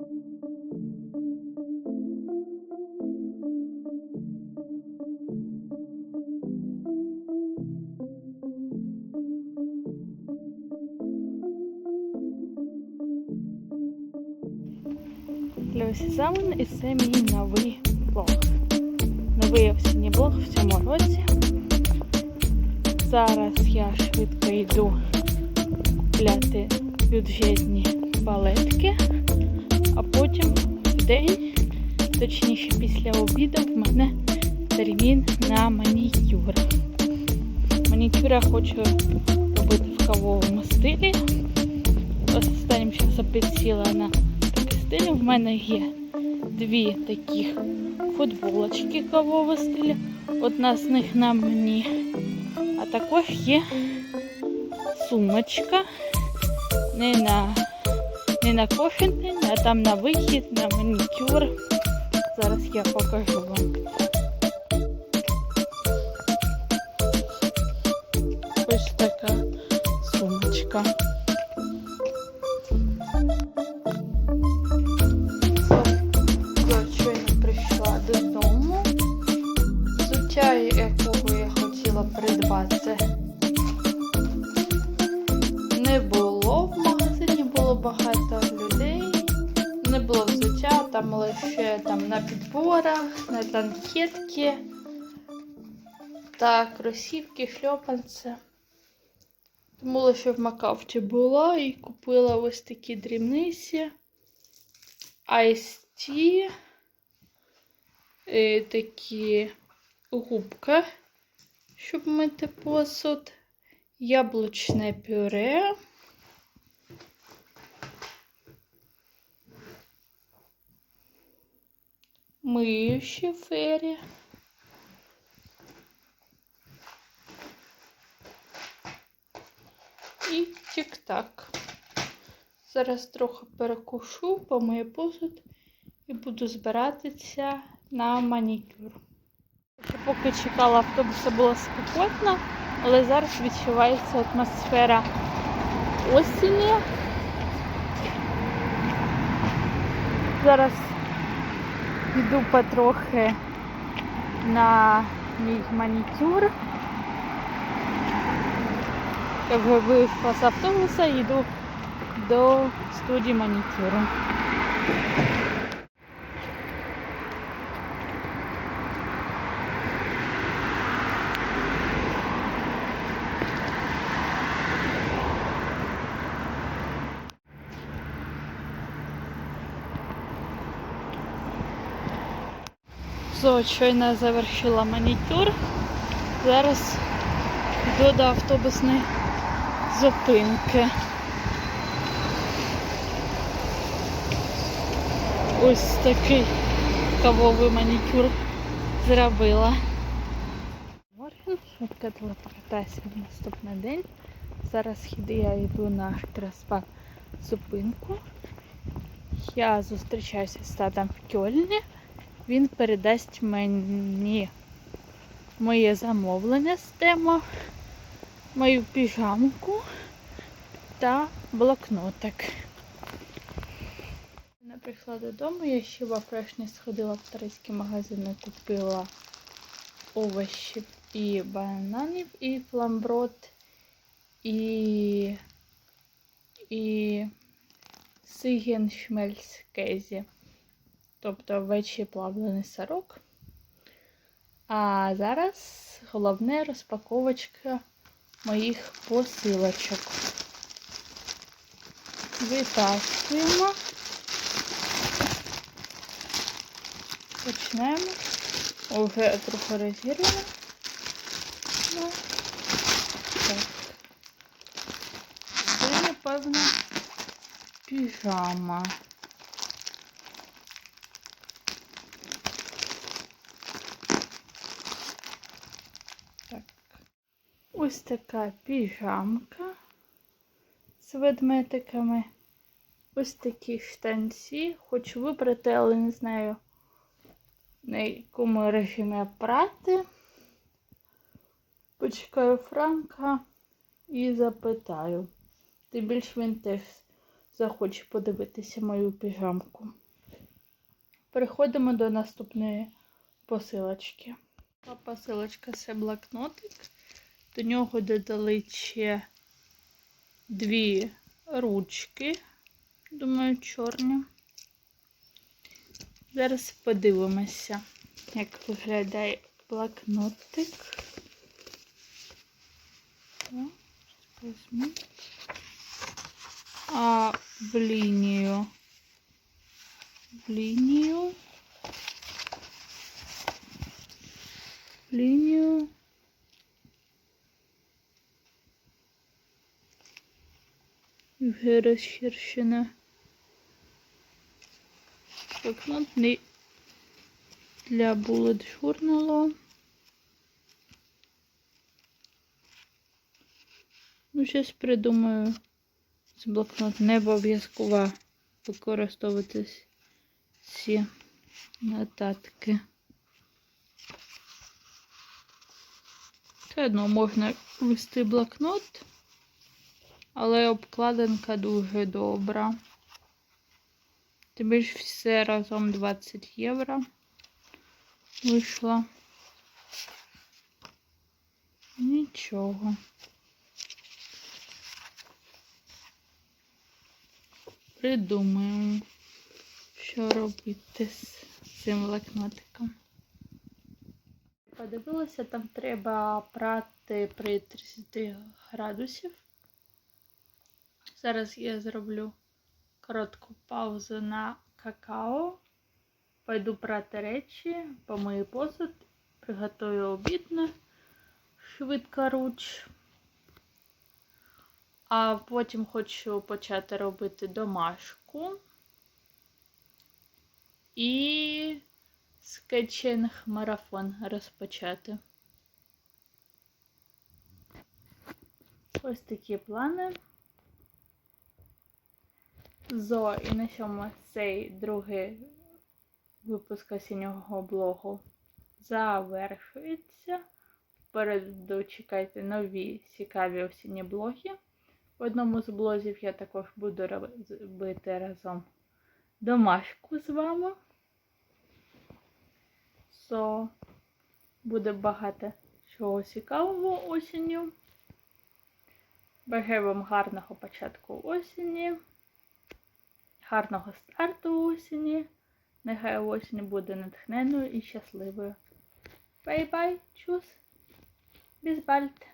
Люся Замин і це мій новий блог. Новий осінній блог в цьому році. Зараз я швидко йду купляти бюджетні балетки, день, точніше після обіду, в мене термін на манікюр. Манікюр я хочу робити в кавовому стилі. Останнім часом підсіла на такий стиль. В мене є дві таких футболочки кавового стилю. Одна з них на мені. А також є сумочка. Не на, не на кофе, а там на вихід, на манікюр. Зараз я покажу вам. Ось така сумочка. Там лише там на підборах, на танкетки та кросівки, шльопанці. Тому лише в Макафті була і купила ось такі дрібниці. Е, такі губка, щоб мити посуд, яблучне пюре. Миючі фері. І тік-так. Зараз трохи перекушу, помию посуд і буду збиратися на манікюр. Поки чекала автобуса, було спекотно, але зараз відчувається атмосфера осені. Зараз йду потрохи на мій манікюр. Як вийшла з автобуса йду до студії манікюру. Все, щойно завершила манікюр. Зараз йду до автобусної зупинки. Ось такий кавовий манікюр зробила. Морген, швидка телепортація в наступний день. Зараз я йду на Краспа зупинку. Я зустрічаюся з татом в Кьольні. Він передасть мені моє замовлення з тему, мою піжамку та блокнотик. Я прийшла додому, я ще в Афрешні сходила в турецький магазин і купила овочі і бананів, і фламброд, і, і сиген шмельс кезі. Тобто овечий плавлений сирок. А зараз головне розпаковочка моїх посилочок. Витаскуємо. Почнемо. О, Вже трохи розірвано. Ну, так. Це, напевно, піжама. Ось така піжамка з ведметиками. Ось такі штанці. Хочу вибрати, але не знаю, на якому режимі прати. Почекаю Франка і запитаю. Тим більш він теж захоче подивитися мою піжамку. Переходимо до наступної посилочки. Посилочка це блокнотик. До нього додали ще дві ручки, думаю, чорні. Зараз подивимося, як виглядає блокнотик. А в лінію. В лінію. В лінію. Розчерщена. Блокнот не для bullet journal. Ну, щось придумаю. Це блокнот не обов'язково використовуватись ці нотатки. Все одно можна вести блокнот, але обкладинка дуже добра. Тобі ж все разом 20 євро вийшло. Нічого. Придумаємо, що робити з цим блокнотиком. Подивилася, там треба прати при 30 градусів. Зараз я зроблю коротку паузу на какао. Пойду прати речі, помию посуд, приготую обідне швидкоруч. А потім хочу почати робити домашку і скетчинг марафон розпочати. Ось такі плани. Зо, і на цьому цей другий випуск осіннього блогу завершується. Попереду чекайте нові цікаві осінні блоги. В одному з блозів я також буду робити разом домашку з вами. So, буде багато чого цікавого осінню. Бажаю вам гарного початку осені, гарного старту осені. Нехай осінь буде натхненною і щасливою. Бай-бай, чус! Bald!